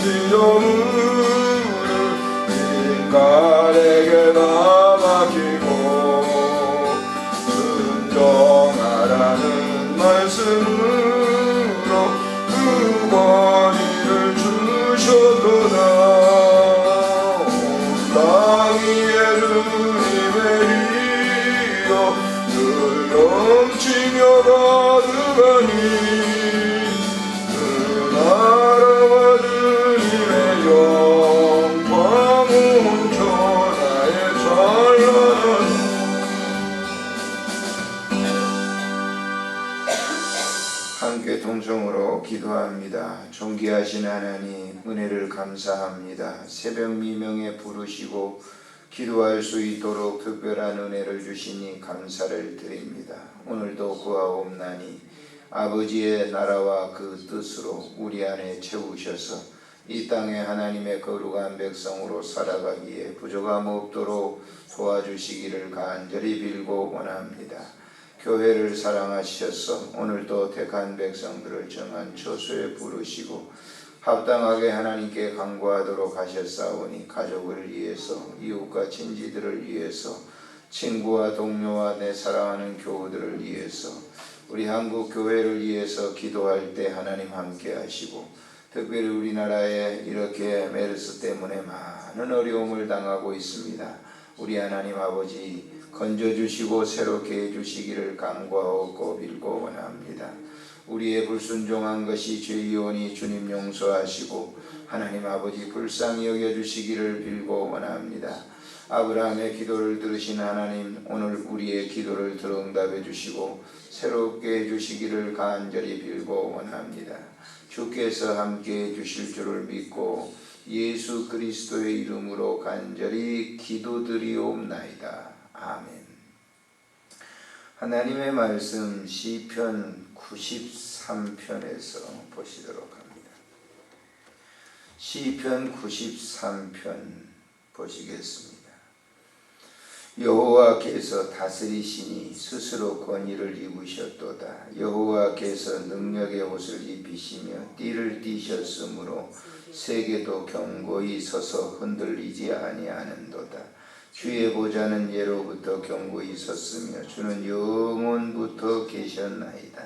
기념으로 인간에게 함께 동성으로 기도합니다. 존귀하신 하나님 은혜를 감사합니다. 새벽 미명에 부르시고 기도할 수 있도록 특별한 은혜를 주시니 감사를 드립니다. 오늘도 구하옵나니 아버지의 나라와 그 뜻으로 우리 안에 채우셔서 이 땅에 하나님의 거룩한 백성으로 살아가기에 부족함 없도록 도와주시기를 간절히 빌고 원합니다. 교회를 사랑하셔서 오늘도 택한 백성들을 정한 처소에 부르시고 합당하게 하나님께 간구하도록 하셨사오니 가족을 위해서 이웃과 친지들을 위해서 친구와 동료와 내 사랑하는 교우들을 위해서 우리 한국 교회를 위해서 기도할 때 하나님 함께 하시고 특별히 우리나라에 이렇게 메르스 때문에 많은 어려움을 당하고 있습니다. 우리 하나님 아버지 건져주시고 새롭게 해주시기를 간구하고 빌고 원합니다. 우리의 불순종한 것이 죄이오니 주님 용서하시고 하나님 아버지 불쌍히 여겨주시기를 빌고 원합니다. 아브라함의 기도를 들으신 하나님 오늘 우리의 기도를 들어 응답해 주시고 새롭게 해주시기를 간절히 빌고 원합니다. 주께서 함께 해 주실 줄을 믿고 예수 그리스도의 이름으로 간절히 기도드리옵나이다. 아멘. 하나님의 말씀 시편 93편에서 보시도록 합니다. 시편 93편 보시겠습니다. 여호와께서 다스리시니 스스로 권위를 입으셨도다. 여호와께서 능력의 옷을 입히시며 띠를 띠셨으므로 세계도 경고히 서서 흔들리지 아니하는도다. 주의 보좌는 예로부터 경고히 섰으며 주는 영원부터 계셨나이다.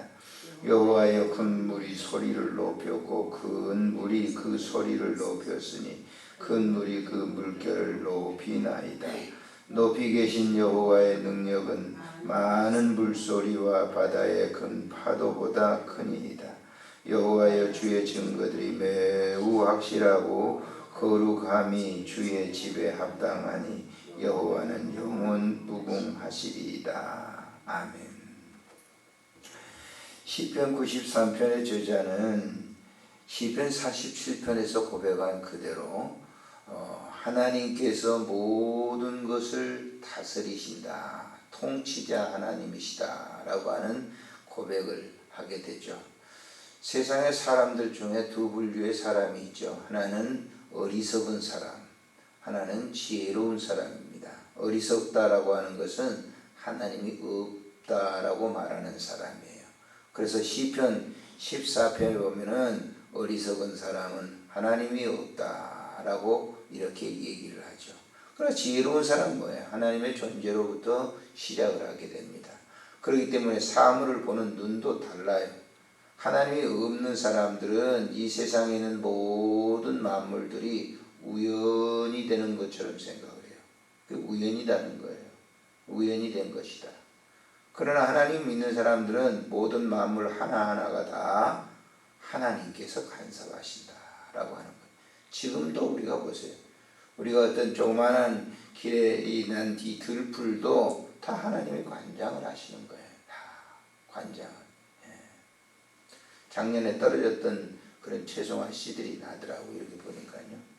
여호와여 큰 물이 소리를 높였고 큰 물이 그 소리를 높였으니 큰 물이 그 물결을 높이나이다. 높이 계신 여호와의 능력은 많은 물소리와 바다의 큰 파도보다 크니이다. 여호와여 주의 증거들이 매우 확실하고 거룩함이 주의 집에 합당하니 여호와는 영원 무궁하시리이다. 아멘. 시편 93편의 저자는 시편 47편에서 고백한 그대로 어, 하나님께서 모든 것을 다스리신다. 통치자 하나님이시다 라고 하는 고백을 하게 되죠. 세상의 사람들 중에 두 분류의 사람이 있죠. 하나는 어리석은 사람, 하나는 지혜로운 사람입니다. 어리석다라고 하는 것은 하나님이 없다라고 말하는 사람이에요. 그래서 시편 14편에 보면은 어리석은 사람은 하나님이 없다라고 이렇게 얘기를 하죠. 그러나 지혜로운 사람은 뭐예요? 하나님의 존재로부터 시작을 하게 됩니다. 그렇기 때문에 사물을 보는 눈도 달라요. 하나님이 없는 사람들은 이 세상에 있는 모든 만물들이 우연이 되는 것처럼 생각을 해요. 그 우연이라는 거예요. 우연이 된 것이다. 그러나 하나님 믿는 사람들은 모든 만물 하나하나가 다 하나님께서 간섭하신다라고 하는 거예요. 지금도 우리가 보세요. 우리가 어떤 조그마한 길에 난이 들풀도 다 하나님이 관장을 하시는 거예요. 다 관장을. 예. 작년에 떨어졌던 그런 죄송한 씨들이 나더라고 이렇게 보니까요.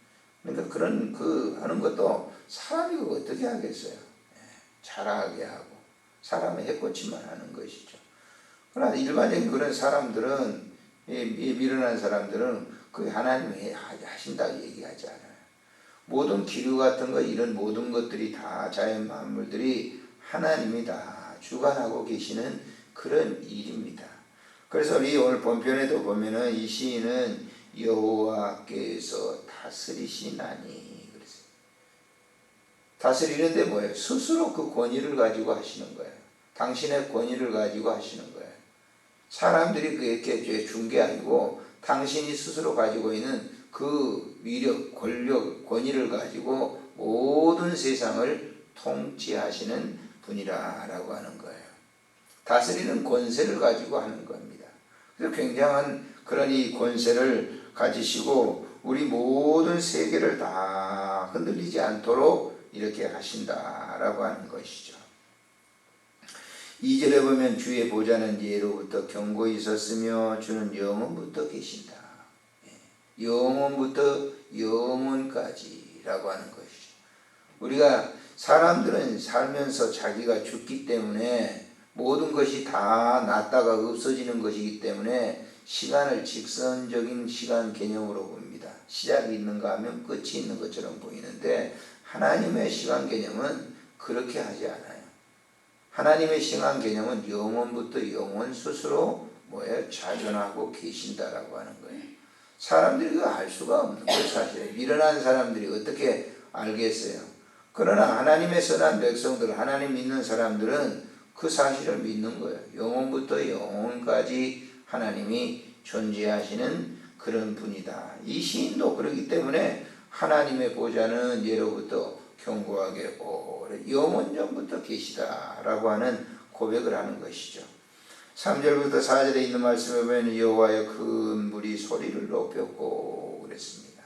그러니까 그런 그 하는 것도 사람이 그 어떻게 하겠어요? 예. 잘하게 하고 사람의 해코치만 하는 것이죠. 그러나 일반적인 그런 사람들은 미련한 사람들은 그 하나님이 하신다고 얘기하지 않아요. 모든 기류 같은 거 이런 모든 것들이 다 자연 만물들이 하나님이 다 주관하고 계시는 그런 일입니다. 그래서 이 오늘 본편에도 보면은 이 시인은 여호와께서 다스리시나니. 다스리는데 뭐예요? 스스로 그 권위를 가지고 하시는 거예요. 당신의 권위를 가지고 하시는 거예요. 사람들이 그렇게 준게 아니고 당신이 스스로 가지고 있는 그 위력, 권력, 권위를 가지고 모든 세상을 통치하시는 분이라라고 하는 거예요. 다스리는 권세를 가지고 하는 겁니다. 그래서 굉장한 그런 이 권세를 가지시고 우리 모든 세계를 다 흔들리지 않도록 이렇게 하신다라고 하는 것이죠. 2절에 보면 주의 보좌는 예로부터 경고히 있었으며 주는 영원부터 계신다. 예, 영원부터 영원까지라고 하는 것이죠. 우리가 사람들은 살면서 자기가 죽기 때문에 모든 것이 다 났다가 없어지는 것이기 때문에 시간을 직선적인 시간 개념으로 봅니다. 시작이 있는가 하면 끝이 있는 것처럼 보이는데 하나님의 시간 개념은 그렇게 하지 않아요. 하나님의 시간 개념은 영원부터 영원 스스로 뭐예요? 자존하고 계신다라고 하는 거예요. 사람들이 그거 알 수가 없는 거예요, 사실. 미련한 사람들이 어떻게 알겠어요? 그러나 하나님의 선한 백성들, 하나님 믿는 사람들은 그 사실을 믿는 거예요. 영원부터 영원까지 하나님이 존재하시는 그런 분이다. 이 시인도 그렇기 때문에 하나님의 보좌는 예로부터 견고하게 오래 영원전부터 계시다라고 하는 고백을 하는 것이죠. 3절부터 4절에 있는 말씀에 보면 여호와의 큰 물이 소리를 높였고 그랬습니다.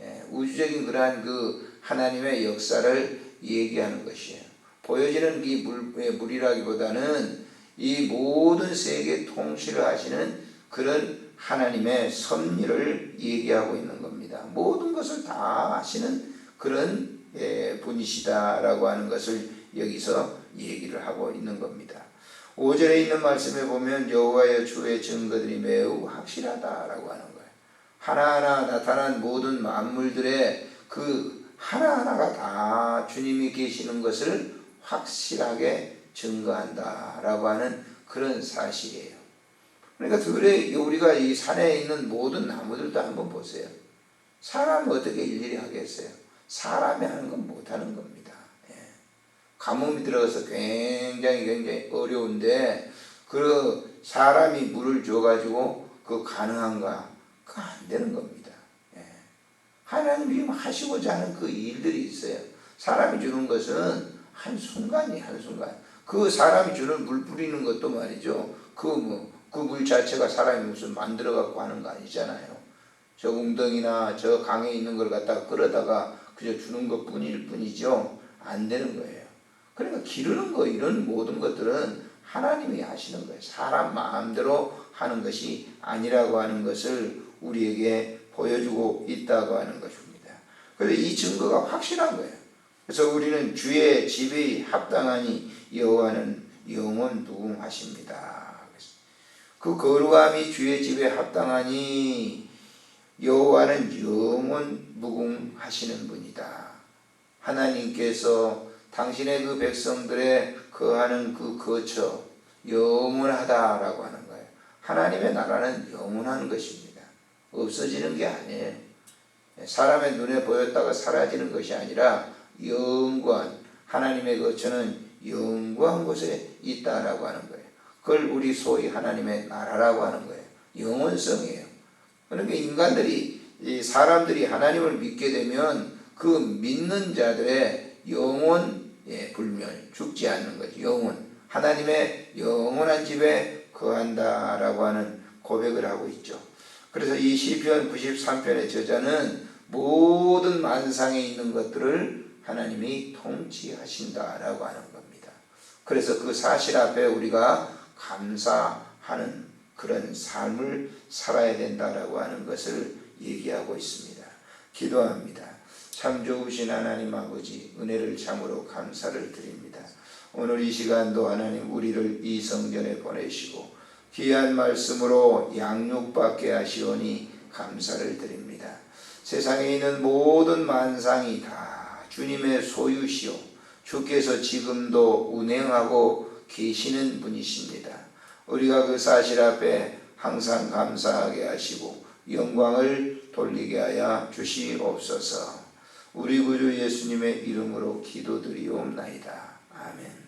예, 우주적인 그러한 그 하나님의 역사를 얘기하는 것이에요. 보여지는 이 물, 예, 물이라기보다는 이 모든 세계 통치를 하시는 그런 하나님의 섭리를 얘기하고 있는 겁니다. 모든 것을 다 하시는 그런 예, 분이시다라고 하는 것을 여기서 얘기를 하고 있는 겁니다. 5절에 있는 말씀에 보면 여호와의 주의 증거들이 매우 확실하다라고 하는 거예요. 하나하나 나타난 모든 만물들의 그 하나하나가 다 주님이 계시는 것을 확실하게 증거한다라고 하는 그런 사실이에요. 그러니까 그래 우리가 이 산에 있는 모든 나무들도 한번 보세요. 사람은 어떻게 일일이 하겠어요? 사람이 하는 건 못하는 겁니다. 예. 가뭄이 들어가서 굉장히 굉장히 어려운데 그 사람이 물을 줘가지고 그 가능한가? 그 안 되는 겁니다. 예. 하나님이 하시고자 하는 그 일들이 있어요. 사람이 주는 것은 한 순간이 한 순간. 그 사람이 주는 물 뿌리는 것도 말이죠. 그 뭐, 그 물 자체가 사람이 무슨 만들어 갖고 하는 거 아니잖아요. 저 웅덩이나 저 강에 있는 걸 갖다가 끌어다가 그저 주는 것 뿐일 뿐이죠. 안 되는 거예요. 그러니까 기르는 거 이런 모든 것들은 하나님이 하시는 거예요. 사람 마음대로 하는 것이 아니라고 하는 것을 우리에게 보여주고 있다고 하는 것입니다. 그래서 이 증거가 확실한 거예요. 그래서 우리는 주의 집이 합당하니 여호와는 영원 무궁하십니다. 그 거룩함이 주의 집에 합당하니 여호와는 영원 무궁하시는 분이다. 하나님께서 당신의 그 백성들의 거하는 그 거처 영원하다라고 하는 거예요. 하나님의 나라는 영원한 것입니다. 없어지는 게 아니에요. 사람의 눈에 보였다가 사라지는 것이 아니라 영원 하나님의 거처는 영원한 곳에 있다라고 하는 거예요. 그걸 우리 소위 하나님의 나라라고 하는 거예요. 영원성이에요. 그러니까 인간들이 사람들이 하나님을 믿게 되면 그 믿는 자들의 영원 예, 불멸 죽지 않는 거죠. 영원 하나님의 영원한 집에 거한다라고 하는 고백을 하고 있죠. 그래서 이 시편 93편의 저자는 모든 만상에 있는 것들을 하나님이 통치하신다라고 하는 겁니다. 그래서 그 사실 앞에 우리가 감사하는 그런 삶을 살아야 된다라고 하는 것을 얘기하고 있습니다. 기도합니다. 참 좋으신 하나님 아버지 은혜를 참으로 감사를 드립니다. 오늘 이 시간도 하나님 우리를 이 성전에 보내시고 귀한 말씀으로 양육받게 하시오니 감사를 드립니다. 세상에 있는 모든 만상이 다 주님의 소유시오 주께서 지금도 운행하고 계시는 분이십니다. 우리가 그 사실 앞에 항상 감사하게 하시고 영광을 돌리게 하여 주시옵소서. 우리 구주 예수님의 이름으로 기도드리옵나이다. 아멘.